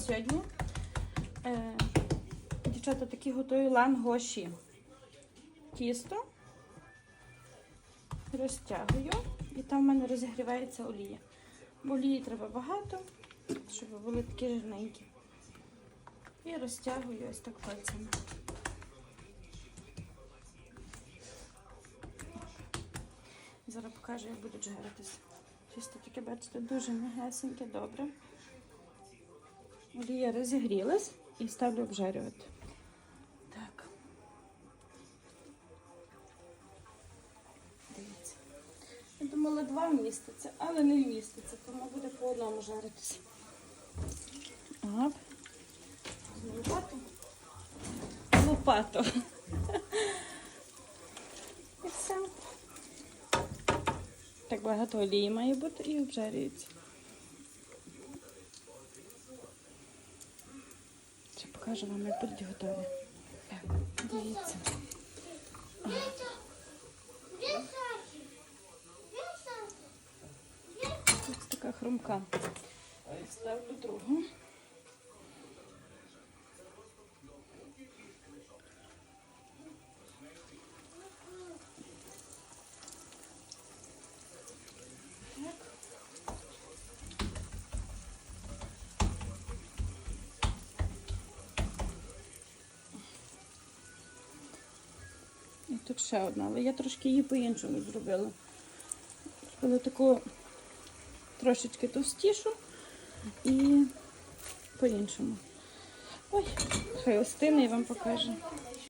сьогодні е, дівчата такі готую лангоші. Тісто розтягую і там в мене розігрівається олія. Бо олії треба багато, щоб були такі жирненькі. І розтягую ось так пальцями. Зараз покажу, як будуть жаритися. Тісто таке, бачите, дуже м'ягесеньке, добре. Олія розігрілась і ставлю обжарювати. Так. Дивіться. Я думала, два вміститься, але не вміститься, тому буде по одному жаритися. Візьму Лопату. Лопату. І все. Так багато олії має бути і обжарюється. Ще покажу вам, як будуть готові. Так, дивіться. Ось така хрумка. Ставлю другу. І тут ще одна, але я трошки її по-іншому зробила. Зробила таку трошечки товстішу і по-іншому. Ой, хай остине і вам покажу.